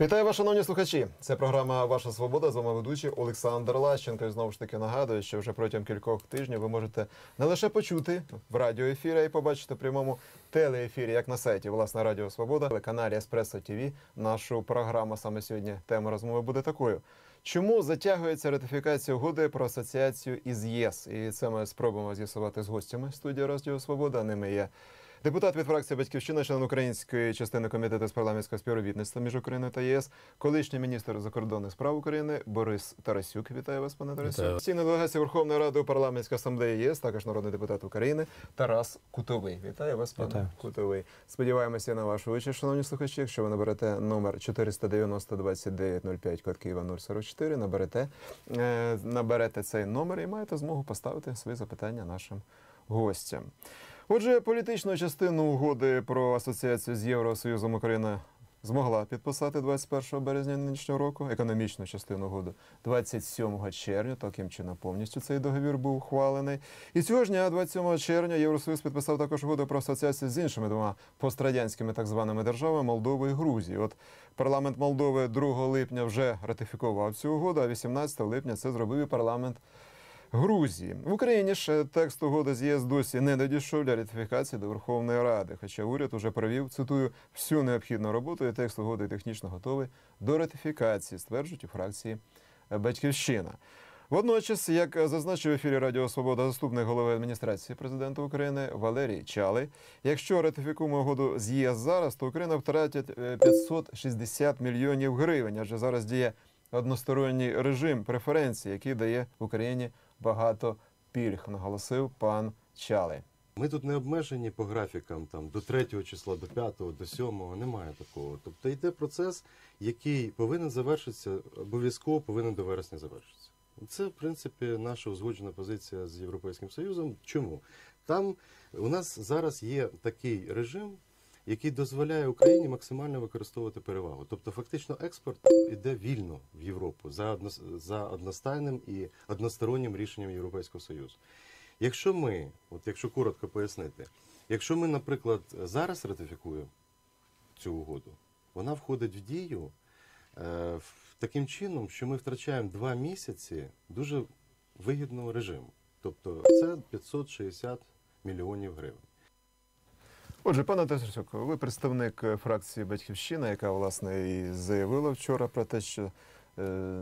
Вітаю вас, шановні слухачі. Це програма Ваша Свобода. З вами ведучий Олександр Лащенко. І знову ж таки нагадую, що вже протягом кількох тижнів ви можете не лише почути в радіоефірі, а й побачити в прямому телеефірі, як на сайті власне Радіо Свобода, телеканалі Еспресо ТВ. Нашу програму саме сьогодні тема розмови буде такою. Чому затягується ратифікація угоди про асоціацію із ЄС? І це ми спробуємо з'ясувати з гостями студії Радіо Свобода. Ними є Депутат від фракції Батьківщина, член української частини комітету з парламентського співробітництва між Україною та ЄС, колишній міністр закордонних справ України Борис Тарасюк. Вітаю вас, пане Тарасюк. Постійна делегація Верховної Ради у парламентській асамблеї єС, також народний депутат України Тарас Кутовий. Вітаю вас, пане Вітаю. Кутовий. Сподіваємося на вашу участь, шановні слухачі. Якщо ви наберете номер 490 29 05 код Києва 044, наберете, е, наберете цей номер і маєте змогу поставити свої запитання нашим гостям. Отже, політичну частину угоди про асоціацію з Євросоюзом Україна змогла підписати 21 березня нинішнього року. Економічну частину угоди 27 червня. Таким чином повністю цей договір був ухвалений. І цього ж дня, 27 червня, Євросоюз підписав також угоду про асоціацію з іншими двома пострадянськими так званими державами Молдови і Грузії. От парламент Молдови 2 липня вже ратифікував цю угоду, а 18 липня це зробив і парламент. Грузії в Україні ж текст угоди з ЄС досі не надійшов для ратифікації до Верховної Ради. Хоча уряд уже провів цитую всю необхідну роботу, і текст угоди технічно готовий до ратифікації, стверджують у фракції Батьківщина. Водночас, як зазначив в ефірі Радіо Свобода заступник голови адміністрації президента України Валерій Чалий, якщо ратифікуємо угоду з ЄС зараз, то Україна втратить е, 560 мільйонів гривень, адже зараз діє односторонній режим преференцій, який дає Україні багато пільг, наголосив пан Чалий. Ми тут не обмежені по графікам там до 3 числа, до 5, до 7, немає такого. Тобто йде процес, який повинен завершитися, обов'язково повинен до вересня завершитися. Це, в принципі, наша узгоджена позиція з Європейським Союзом. Чому? Там у нас зараз є такий режим, який дозволяє Україні максимально використовувати перевагу. Тобто, фактично, експорт іде вільно в Європу за, за одностайним і одностороннім рішенням Європейського Союзу. Якщо ми, от якщо коротко пояснити, якщо ми, наприклад, зараз ратифікуємо цю угоду, вона входить в дію е, таким чином, що ми втрачаємо два місяці дуже вигідного режиму. Тобто це 560 мільйонів гривень. Отже, пане Тарасюк, ви представник е, фракції Батьківщина, яка власне і заявила вчора про те, що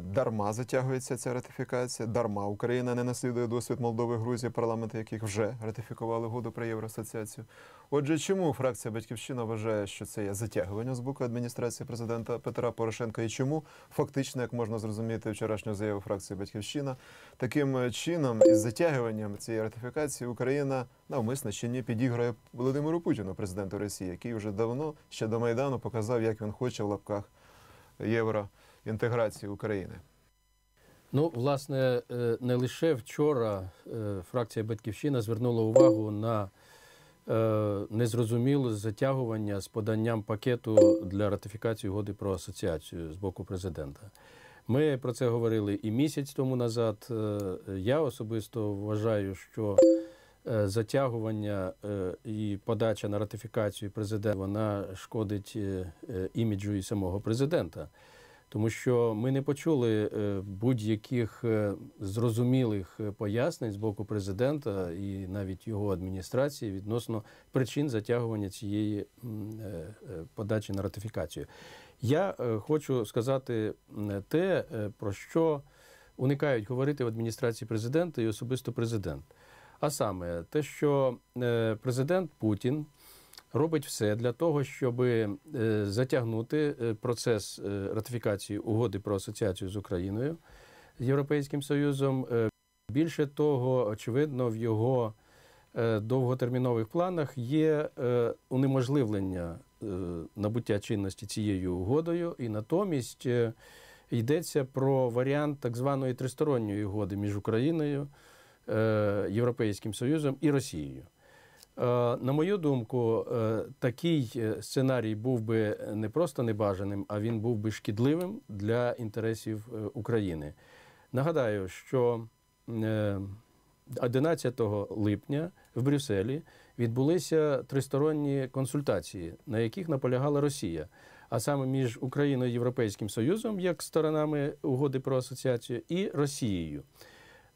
дарма затягується ця ратифікація, дарма Україна не наслідує досвід Молдови, Грузії, парламенти яких вже ратифікували угоду про євроасоціацію. Отже, чому фракція Батьківщина вважає, що це є затягування з боку адміністрації президента Петра Порошенка, і чому фактично, як можна зрозуміти вчорашню заяву фракції Батьківщина, таким е, чином із затягуванням цієї ратифікації Україна навмисно ще не підіграє Володимиру Путіну, президенту Росії, який вже давно ще до Майдану показав, як він хоче в лапках євроінтеграції України. Ну, власне, е, не лише вчора е, фракція Батьківщина звернула увагу на е, незрозуміле затягування з поданням пакету для ратифікації угоди про асоціацію з боку президента. Ми про це говорили і місяць тому назад. Я особисто вважаю, що затягування і подача на ратифікацію президента вона шкодить іміджу і самого президента. Тому що ми не почули е, будь-яких е, зрозумілих е, пояснень з боку президента і навіть його адміністрації відносно причин затягування цієї подачі на ратифікацію. Я хочу сказати те, про що уникають говорити в адміністрації президента і особисто президент. А саме те, що президент Путін робить все для того, щоб е, затягнути е, процес е, ратифікації угоди про асоціацію з Україною з Європейським Союзом. Більше того, очевидно, в його довготермінових планах є унеможливлення набуття чинності цією угодою, і натомість йдеться про варіант так званої тристоронньої угоди між Україною, Європейським Союзом і Росією. Е, На мою думку, е, такий е, сценарій був би не просто небажаним, а він був би шкідливим для інтересів України. Нагадаю, що е, 11 липня в Брюсселі відбулися тристоронні консультації, на яких наполягала Росія. а саме між Україною і Європейським Союзом, як сторонами угоди про асоціацію, і Росією.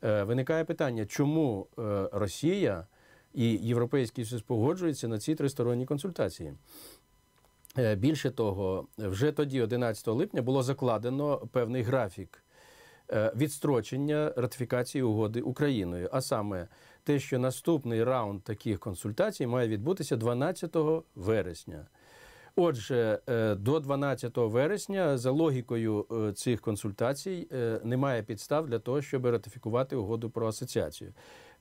Виникає питання, чому Росія і Європейський Союз погоджуються на ці тристоронні консультації. Е, Більше того, вже тоді, 11 липня, було закладено певний графік е, відстрочення ратифікації угоди Україною. А саме те, що наступний раунд таких консультацій має відбутися 12 вересня. Отже, е, до 12 вересня, за логікою цих консультацій, немає підстав для того, щоб ратифікувати угоду про асоціацію.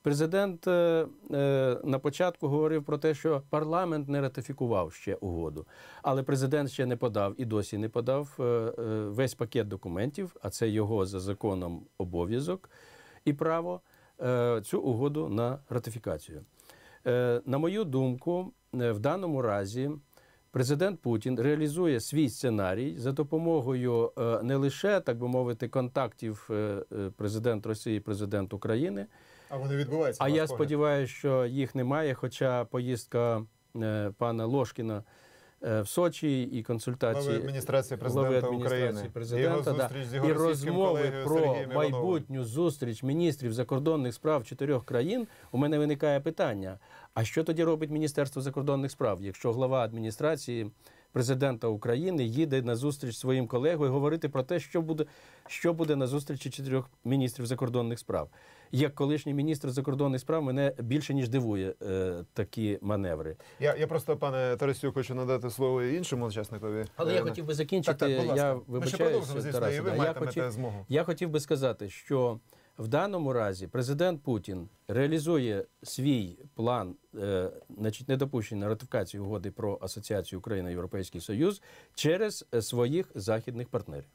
Президент е, е, на початку говорив про те, що парламент не ратифікував ще угоду, але президент ще не подав і досі не подав е, весь пакет документів, а це його за законом обов'язок і право цю угоду на ратифікацію. На мою думку, в даному разі президент Путін реалізує свій сценарій за допомогою не лише, так би мовити, контактів президент Росії, президент України. А вони відбуваються. А я сподіваюся, що їх немає. Хоча поїздка е, пана Лошкіна е, в Сочі і консультації Глави адміністрації президента адміністрації України. президента, його да. з його і розмови про майбутню зустріч міністрів закордонних справ чотирьох країн. У мене виникає питання: а що тоді робить Міністерство закордонних справ, якщо глава адміністрації президента України їде на зустріч своїм колегою говорити про те, що буде, що буде на зустрічі чотирьох міністрів закордонних справ? Як колишній міністр закордонних справ мене більше ніж дивує е, такі маневри. Я, я просто, пане Тарасю, хочу надати слово іншому учасникові. Але Е, я хотів би закінчити. Так, так, будь ласка. я Ми ще вибачаюся, звісно, Тарасе, і ви да. я хотів, змогу. я хотів би сказати, що в даному разі президент Путін реалізує свій план, е, значить, недопущення ратифікації угоди про асоціацію України Європейський Союз через е, своїх західних партнерів.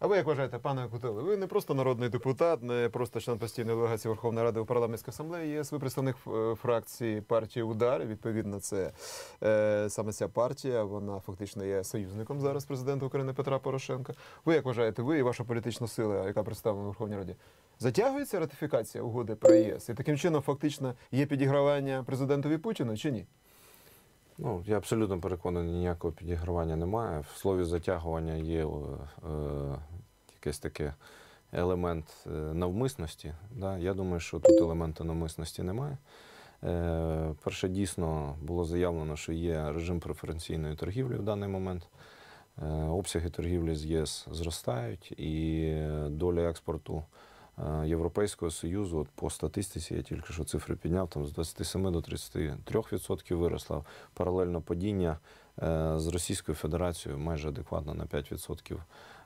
А ви як вважаєте, пане Кутиле, ви не просто народний депутат, не просто член постійної делегації Верховної Ради у парламентській асамблеї ЄС, ви представник е, фракції партії Удар. Відповідно, це е, саме ця партія, вона фактично є союзником зараз президента України Петра Порошенка. Ви як вважаєте, ви і ваша політична сила, яка представлена у Верховній Раді, затягується ратифікація угоди про ЄС? І таким чином фактично є підігравання президентові Путіну чи ні? Ну, я абсолютно переконаний, ніякого підігравання немає. В слові затягування є е, е, якийсь такий елемент е, навмисності. Да? Я думаю, що тут елементу навмисності немає. Е, перше, дійсно було заявлено, що є режим преференційної торгівлі в даний момент. Е, обсяги торгівлі з єС зростають, і доля експорту Європейського Союзу, от по статистиці, я тільки що цифри підняв, там з 27 до 33% виросла. Паралельно падіння е, з Російською Федерацією майже адекватно на 5%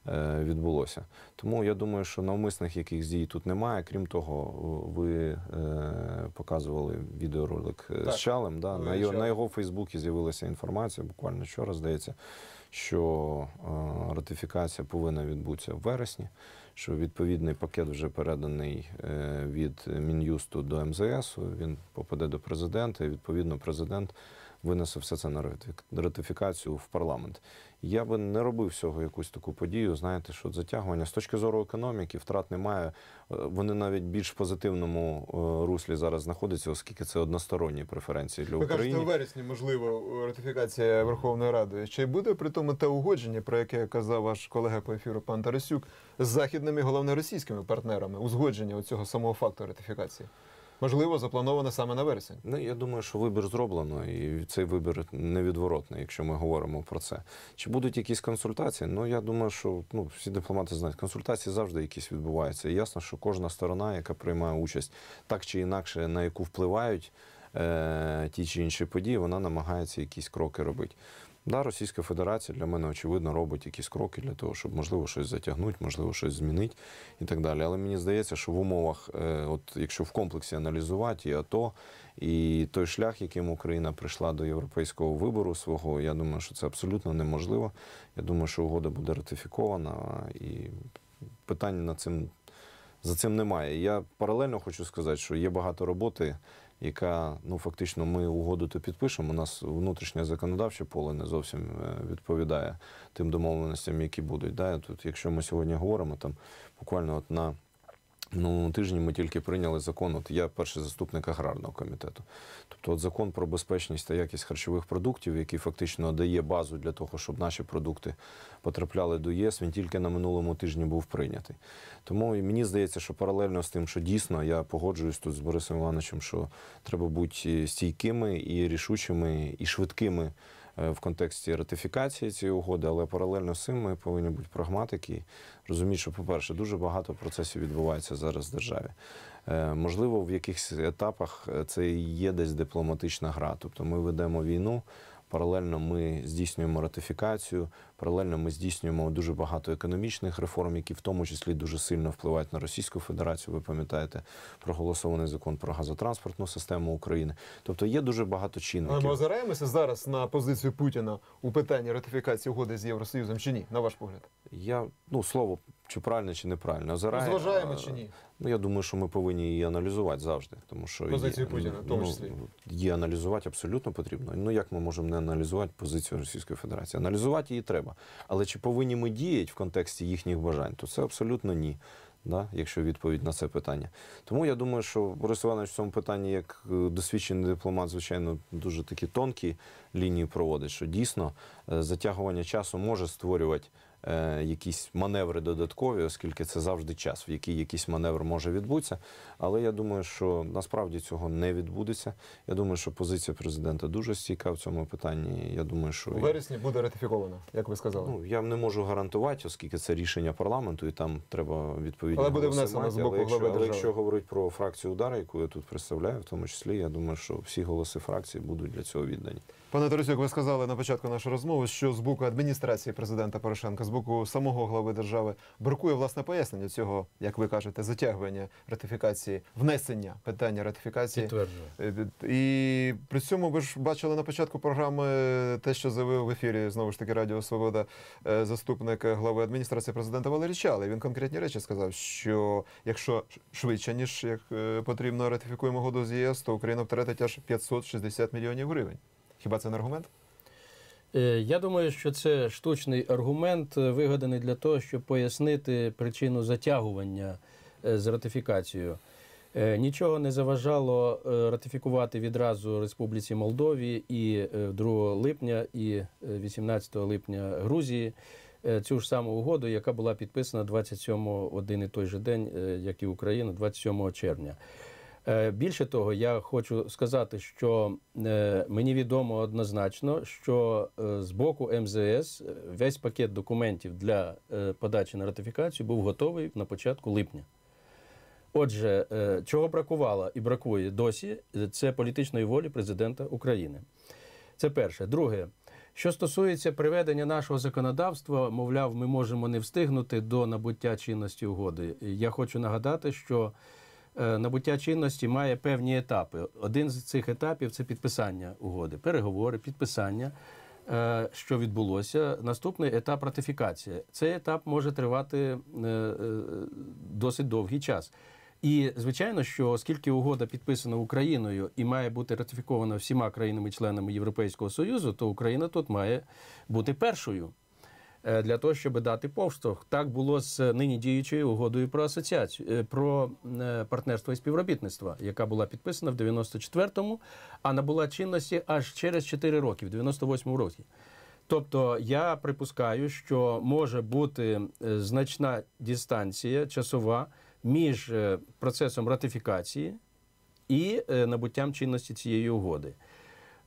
е, відбулося. Тому я думаю, що навмисних яких дій тут немає. Крім того, ви е, показували відеоролик е, Так. з Чалем. Да? На, його, на його Фейсбуці з'явилася інформація, буквально вчора, здається, що е, ратифікація повинна відбутися в вересні, що відповідний пакет вже переданий е, від Мін'юсту до МЗС. Він попаде до президента, і відповідно президент винесе все це на ратифі- ратифікацію в парламент. Я би не робив всього якусь таку подію. Знаєте, що затягування з точки зору економіки втрат немає. Е, Вони навіть більш в позитивному е, руслі зараз знаходяться, оскільки це односторонні преференції для Ви кажете, у вересні можливо ратифікація Верховної Ради. Чи буде при тому те угодження, про яке казав ваш колега по ефіру пан Тарасюк, з західними, головне російськими партнерами, узгодження цього самого факту ратифікації? Можливо, заплановане саме на вересень. Ну, я думаю, що вибір зроблено, і цей вибір невідворотний, якщо ми говоримо про це. Чи будуть якісь консультації? Ну, я думаю, що ну, всі дипломати знають, консультації завжди якісь відбуваються. І ясно, що кожна сторона, яка приймає участь так чи інакше, на яку впливають е, ті чи інші події, вона намагається якісь кроки робити. Да, Російська Федерація для мене очевидно робить якісь кроки для того, щоб можливо щось затягнути, можливо, щось змінити і так далі. Але мені здається, що в умовах, е, от якщо в комплексі аналізувати і АТО, і той шлях, яким Україна прийшла до європейського вибору свого, я думаю, що це абсолютно неможливо. Я думаю, що угода буде ратифікована, і питань над цим за цим немає. Я паралельно хочу сказати, що є багато роботи, яка ну фактично ми угоду то підпишемо. У нас внутрішнє законодавче поле не зовсім е, відповідає тим домовленостям, які будуть. Да? Тут, якщо ми сьогодні говоримо, там буквально от на минулому тижні ми тільки прийняли закон. От я перший заступник аграрного комітету. Тобто, от закон про безпечність та якість харчових продуктів, який фактично дає базу для того, щоб наші продукти потрапляли до ЄС, він тільки на минулому тижні був прийнятий. Тому і мені здається, що паралельно з тим, що дійсно я погоджуюсь тут з Борисом Івановичем, що треба бути стійкими і рішучими і швидкими в контексті ратифікації цієї угоди, але паралельно з цим ми повинні бути прагматики, розуміти, що, по-перше, дуже багато процесів відбувається зараз в державі. Е, Можливо, в якихось етапах е, це і є десь дипломатична гра. Тобто ми ведемо війну. Паралельно ми здійснюємо ратифікацію, паралельно ми здійснюємо дуже багато економічних реформ, які в тому числі дуже сильно впливають на Російську Федерацію. Ви пам'ятаєте проголосований закон про газотранспортну систему України. Тобто є дуже багато Але чинників. ми озираємося зараз на позицію Путіна у питанні ратифікації угоди з Євросоюзом чи ні, на ваш погляд? Я ну слово чи правильно, чи неправильно озирає. Зважаємо чи ні? Ну я думаю, що ми повинні її аналізувати завжди, тому що Позицію є, Путіна, в тому ну, її аналізувати абсолютно потрібно. Ну як ми можемо не аналізувати позицію Російської Федерації? Аналізувати її треба. Але чи повинні ми діяти в контексті їхніх бажань? То це абсолютно ні. Да, якщо відповідь на це питання. Тому я думаю, що Борис Іванович в цьому питанні, як е, досвідчений дипломат, звичайно, дуже такі тонкі лінії проводить, що дійсно е, затягування часу може створювати якісь маневри додаткові, оскільки це завжди час, в який якийсь маневр може відбутися. Але я думаю, що насправді цього не відбудеться. Я думаю, що позиція президента дуже стійка в цьому питанні. Я думаю, що У вересні буде ратифіковано, як ви сказали. Ну, я не можу гарантувати, оскільки це рішення парламенту, і там треба відповідно. Але буде внесено з боку але якщо, глави але якщо говорити про фракцію удара, яку я тут представляю, в тому числі, я думаю, що всі голоси фракції будуть для цього віддані. Пане Тарасюк, ви сказали на початку нашої розмови, що з боку адміністрації президента Порошенка, з боку самого глави держави бракує власне пояснення цього, як ви кажете, затягування ратифікації, внесення питання ратифікації. Підтверджую. Е, І при цьому ви ж бачили на початку програми те, що заявив в ефірі знову ж таки Радіо Свобода е, заступник глави адміністрації президента Валерій Чалий. Він конкретні речі сказав, що якщо швидше ніж як е, потрібно ратифікуємо угоду з ЄС, то Україна втратить аж 560 мільйонів гривень. Хіба це не аргумент? Е, Я думаю, що це штучний аргумент, е, вигаданий для того, щоб пояснити причину затягування е, з ратифікацією. Нічого не заважало ратифікувати відразу Республіці Молдові і е, 2 липня, і е, 18 липня Грузії цю ж саму угоду, яка була підписана 27 один і той же день, як і Україна, 27 червня. Е, Більше того, я хочу сказати, що е, мені відомо однозначно, що е, з боку МЗС весь пакет документів для подачі на ратифікацію був готовий на початку липня. Отже, чого бракувало і бракує досі, це політичної волі президента України. Це перше. Друге, що стосується приведення нашого законодавства, мовляв, ми можемо не встигнути до набуття чинності угоди. Я хочу нагадати, що набуття чинності має певні етапи. Один з цих етапів це підписання угоди, переговори, підписання. е, Що відбулося, наступний етап ратифікація. Цей етап може тривати е, е, досить довгий час. І звичайно, що оскільки угода підписана Україною і має бути ратифікована всіма країнами-членами Європейського Союзу, то Україна тут має бути першою е, для того, щоб дати повштовх. Так було з нині діючою угодою про асоціацію е, про е, партнерство і співробітництво, яка була підписана в 94-му, а набула чинності аж через 4 роки, в 98-му році. Тобто я припускаю, що може бути е, значна дистанція часова між е, процесом ратифікації і е, набуттям чинності цієї угоди.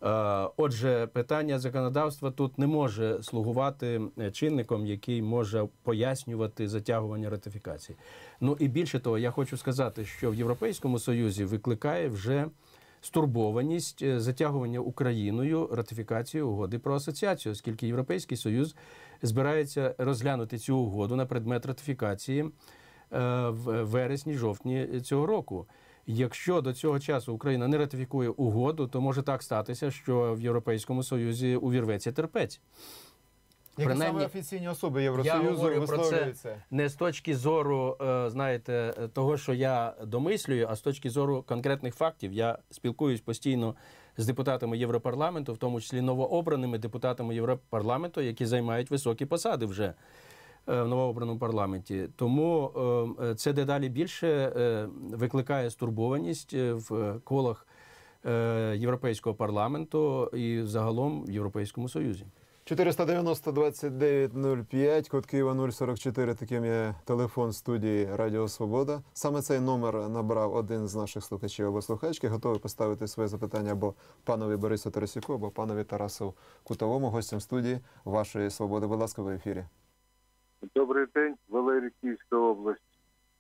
Е, Отже, питання законодавства тут не може слугувати е, чинником, який може пояснювати затягування ратифікації. Ну і більше того, я хочу сказати, що в Європейському Союзі викликає вже стурбованість е, затягування Україною ратифікації угоди про асоціацію, оскільки Європейський Союз збирається розглянути цю угоду на предмет ратифікації в вересні-жовтні цього року. Якщо до цього часу Україна не ратифікує угоду, то може так статися, що в Європейському Союзі увірветься терпець. Які Принаймні, саме офіційні особи Євросоюзу говорю про це не з точки зору, е, знаєте, того, що я домислюю, а з точки зору конкретних фактів. Я спілкуюсь постійно з депутатами Європарламенту, в тому числі новообраними депутатами Європарламенту, які займають високі посади вже в новообраному парламенті. Тому е, це дедалі більше е, викликає стурбованість е, в колах е, Європейського парламенту і загалом в Європейському Союзі. 490 2905, код Києва 044, таким є телефон студії Радіо Свобода. Саме цей номер набрав один з наших слухачів або слухачки. Готовий поставити своє запитання або панові Борису Тарасюку, або панові Тарасу Кутовому, гостям студії вашої свободи. Будь ласка, в ефірі. Добрий день, Валерій Київська область.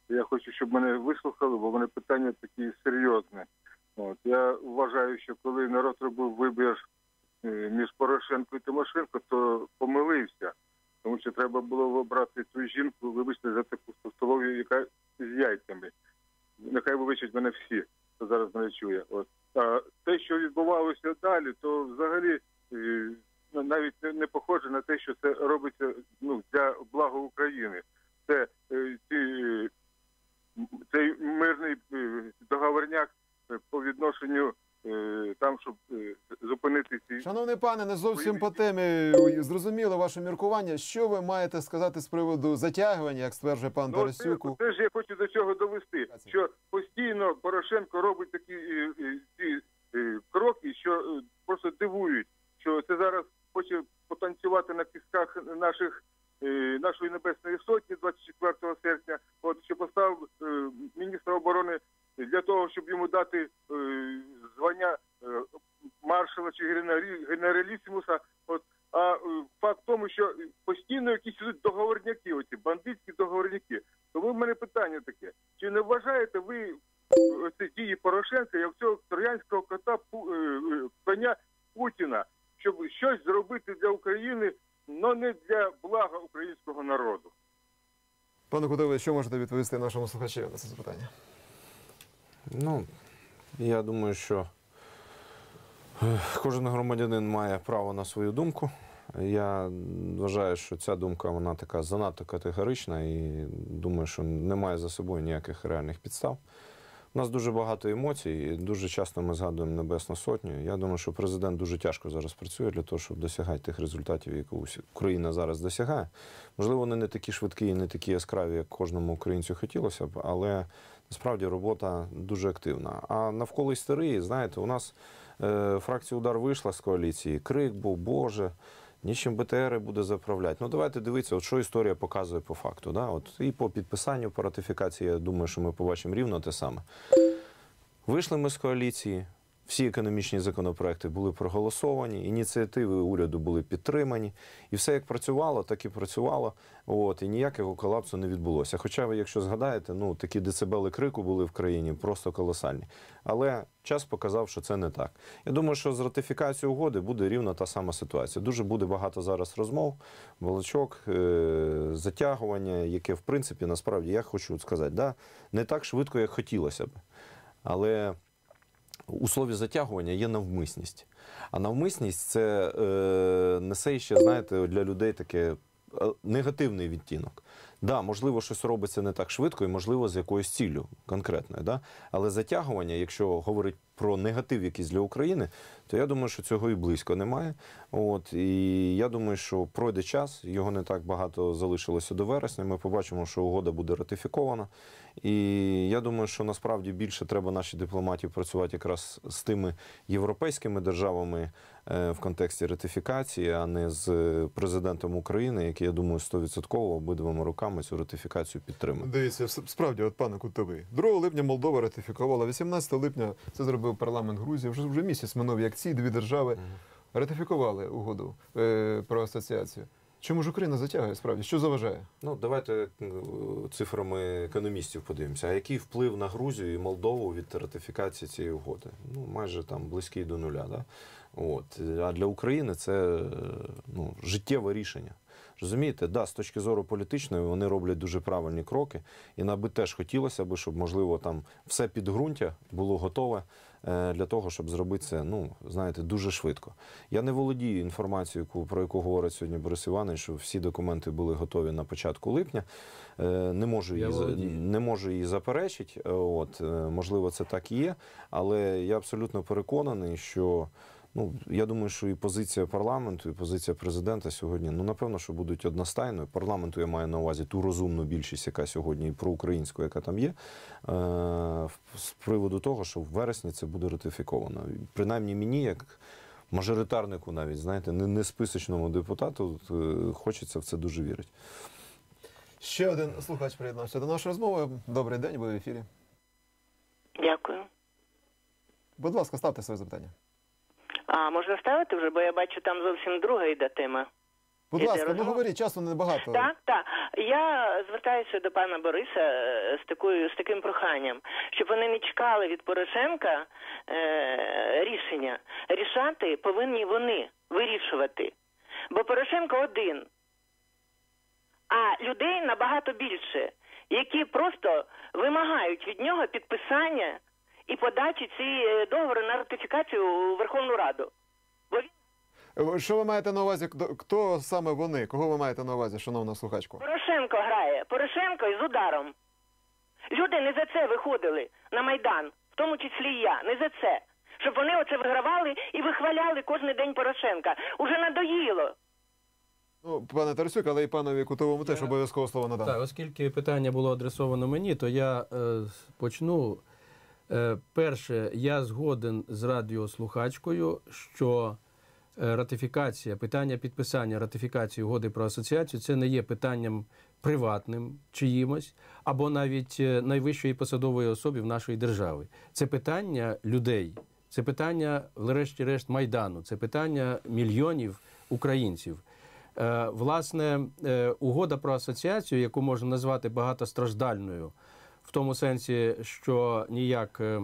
Я хочу, щоб мене вислухали, бо мене питання такі серйозне. От я вважаю, що коли народ робив вибір е, між Порошенко і Тимошенко, то помилився, тому що треба було обрати ту жінку, вибачте, за таку столов'ю, яка з яйцями. Нехай вибачать мене всі, хто зараз мене чує. От а те, що відбувалося далі, то взагалі е, навіть не, похоже на те, що це робиться ну для блага України. Це е, ці, цей мирний е, договорняк е, по відношенню там, щоб зупинити ці Шановний пане, не зовсім по темі. Зрозуміло ваше міркування. Що ви маєте сказати з приводу затягування, як стверджує пан Ну, Тарасюку? це, ж я хочу до цього довести, що постійно Порошенко робить такі ці кроки, що просто дивують, що це зараз хоче потанцювати на кістках наших е, нашої небесної сотні 24 серпня. От що поставив е, міністра оборони для того, щоб йому дати е, звання маршала чи генералі- генералісімуса. От а факт в тому, що постійно якісь договорняки, оці бандитські договорняки. Тому в мене питання таке: чи не вважаєте ви ці дії Порошенка як цього троянського кота Пу- е, е, коня Путіна, щоб щось зробити для України, але не для блага українського народу? Пане Кутове, що можете відповісти нашому слухачеві на це запитання? Ну, я думаю, що е, кожен громадянин має право на свою думку. Я вважаю, що ця думка вона така занадто категорична і думаю, що немає за собою ніяких реальних підстав. У нас дуже багато емоцій, і дуже часто ми згадуємо Небесну Сотню. Я думаю, що президент дуже тяжко зараз працює для того, щоб досягати тих результатів, які Україна зараз досягає. Можливо, вони не такі швидкі і не такі яскраві, як кожному українцю хотілося б, але насправді робота дуже активна. А навколо істерії, знаєте, у нас е, фракція удар вийшла з коаліції, крик був, Боже. Нічим БТР буде заправляти. Ну давайте дивитися, от що історія показує по факту. Да? От і по підписанню, по ратифікації, я думаю, що ми побачимо рівно те саме. Вийшли ми з коаліції, всі економічні законопроекти були проголосовані, ініціативи уряду були підтримані, і все як працювало, так і працювало. От, і ніякого колапсу не відбулося. Хоча ви, якщо згадаєте, ну такі децибели крику були в країні просто колосальні. Але час показав, що це не так. Я думаю, що з ратифікацією угоди буде рівно та сама ситуація. Дуже буде багато зараз розмов, балачок, е- затягування, яке в принципі насправді я хочу сказати, да, не так швидко, як хотілося б. Але у слові затягування є навмисність. А навмисність це е, несе ще, знаєте, для людей таке е, негативний відтінок. Да, можливо, щось робиться не так швидко і, можливо, з якоюсь ціллю конкретною. Да? Але затягування, якщо говорить про негатив якийсь для України, то я думаю, що цього і близько немає. От, і я думаю, що пройде час, його не так багато залишилося до вересня. Ми побачимо, що угода буде ратифікована. І я думаю, що насправді більше треба нашій дипломатії працювати якраз з тими європейськими державами е, в контексті ратифікації, а не з е, президентом України, який, я думаю, 100% обидвома руками цю ратифікацію підтримує. Дивіться, справді, от пане Кутовий, 2 липня Молдова ратифікувала, 18 липня це зробив парламент Грузії. Вже вже місяць минув, як ці дві держави ратифікували угоду е, про асоціацію. Чому ж Україна затягує справді? Що заважає? Ну, давайте е, цифрами економістів подивимося. А який вплив на Грузію і Молдову від ратифікації цієї угоди? Ну, майже там близький до нуля. Да? От. А для України це е, ну, життєве рішення. Розумієте, да, з точки зору політичної вони роблять дуже правильні кроки, і нам би теж хотілося б, щоб можливо там все підґрунтя було готове для того, щоб зробити це, ну знаєте, дуже швидко. Я не володію інформацією, про яку говорить сьогодні Борис Іванович, що всі документи були готові на початку липня. Е, Не можу її не можу її заперечити. От е, можливо, це так і є, але я абсолютно переконаний, що. Ну, я думаю, що і позиція парламенту, і позиція президента сьогодні, ну напевно, що будуть одностайною. Парламенту я маю на увазі ту розумну більшість, яка сьогодні і проукраїнську, яка там є, е- з приводу того, що в вересні це буде ратифіковано. Принаймні мені, як мажоритарнику, навіть знаєте, не, не списочному депутату, е, хочеться в це дуже вірити. Ще один слухач приєднався до нашої розмови. Добрий день, ви в ефірі. Дякую. Будь ласка, ставте своє запитання. А можна ставити вже, бо я бачу, там зовсім друга йде тема. Будь Іде ласка, ну розмова? говоріть, часу небагато. Так, так. Я звертаюся до пана Бориса е, з такою з таким проханням, щоб вони не чекали від Порошенка е, рішення. Рішати повинні вони вирішувати. Бо Порошенко один, а людей набагато більше, які просто вимагають від нього підписання і подачі цієї договору на ратифікацію у Верховну Раду. Бо він Е, Що ви маєте на увазі? Хто, саме вони? Кого ви маєте на увазі, шановна слухачко? Порошенко грає. Порошенко із ударом. Люди не за це виходили на Майдан, в тому числі і я, не за це. Щоб вони оце вигравали і вихваляли кожен день Порошенка. Уже надоїло. Ну, пане Тарасюк, але і панові Кутовому теж обов'язково слово надам. Так, оскільки питання було адресовано мені, то я е, почну. Е, перше, я згоден з радіослухачкою, що е, ратифікація, питання підписання ратифікації угоди про асоціацію це не є питанням приватним чиїмось, або навіть е, найвищої посадової особи в нашої держави. Це питання людей, це питання, врешті-решт, майдану, це питання мільйонів українців. Власне, угода про асоціацію, яку можна назвати багатостраждальною, в тому сенсі, що ніяк е,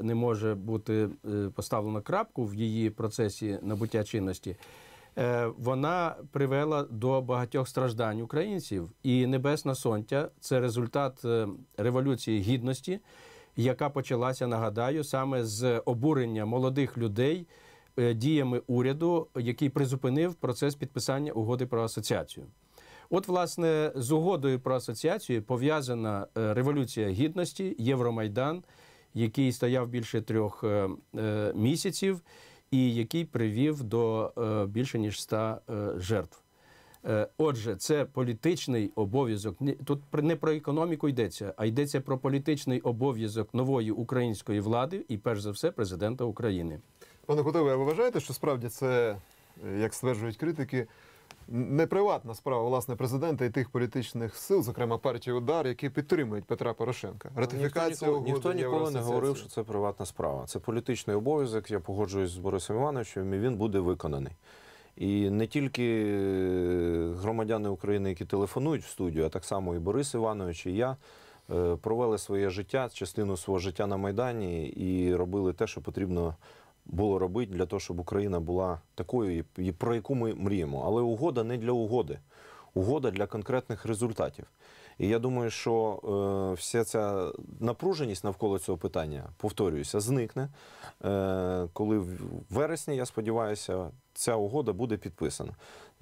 не може бути е, поставлено крапку в її процесі набуття чинності, е, вона привела до багатьох страждань українців. І Небесна Сонтя це результат революції гідності, яка почалася, нагадаю, саме з обурення молодих людей діями уряду, який призупинив процес підписання угоди про асоціацію. От, власне, з угодою про асоціацію пов'язана е, революція гідності, Євромайдан, який стояв більше трьох е, е, місяців, і який привів до більше ніж ста жертв. Отже, це політичний обов'язок. Тут не про економіку йдеться, а йдеться про політичний обов'язок нової української влади і, перш за все, президента України. Пане Кутове, а ви вважаєте, що справді це, як стверджують критики, не приватна справа власне президента і тих політичних сил, зокрема партії Удар, які підтримують Петра Порошенка? Ратифікація ніхто, ніколи- ніхто ніколи не говорив, що це приватна справа. Це політичний обов'язок. Я погоджуюсь з Борисом Івановичем, і він буде виконаний. І не тільки е, громадяни України, які телефонують в студію, а так само і Борис Іванович, і я е, провели своє життя, частину свого життя на Майдані і робили те, що потрібно було робити для того, щоб Україна була такою, про яку ми мріємо. Але угода не для угоди, угода для конкретних результатів. І я думаю, що е, вся ця напруженість навколо цього питання, повторююся, зникне, е, коли в вересні, я сподіваюся, ця угода буде підписана.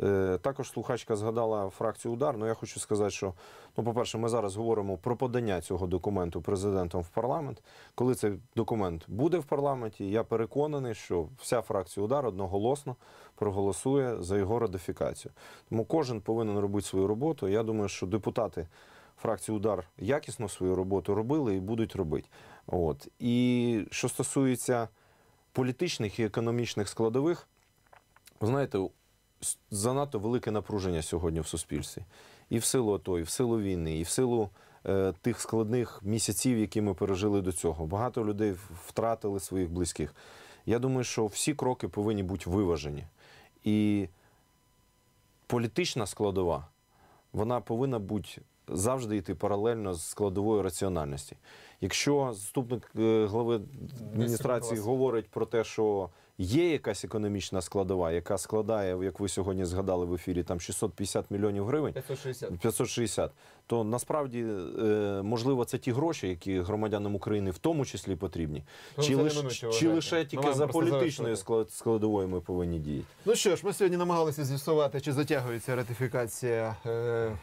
Е, також слухачка згадала фракцію удар. Ну я хочу сказати, що ну, по-перше, ми зараз говоримо про подання цього документу президентом в парламент. Коли цей документ буде в парламенті, я переконаний, що вся фракція удар одноголосно проголосує за його ратифікацію. Тому кожен повинен робити свою роботу. Я думаю, що депутати фракції удар якісно свою роботу робили і будуть робити. От і що стосується політичних і економічних складових, ви знаєте, занадто велике напруження сьогодні в суспільстві. І в силу АТО, і в силу війни, і в силу е, тих складних місяців, які ми пережили до цього. Багато людей втратили своїх близьких. Я думаю, що всі кроки повинні бути виважені. І політична складова, вона повинна бути завжди йти паралельно з складовою раціональності. Якщо заступник е, глави адміністрації говорить про те, що є якась економічна складова, яка складає, як ви сьогодні згадали в ефірі, там 650 мільйонів гривень, 560. 560, то насправді е, можливо це ті гроші, які громадянам України в тому числі потрібні, Ну, чи, це лиш, неминуче, чи вважаєте. лише тільки маємо за просто політичною склад- складовою ми повинні діяти. Ну що ж, ми сьогодні намагалися з'ясувати, чи затягується ратифікація е, е,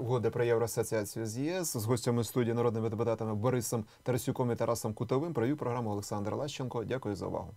угоди про євроасоціацію з ЄС з гостями студії народними депутатами Борисом Тарасюком і Тарасом Кутовим. Провів програму Олександр Лащенко. Дякую за увагу.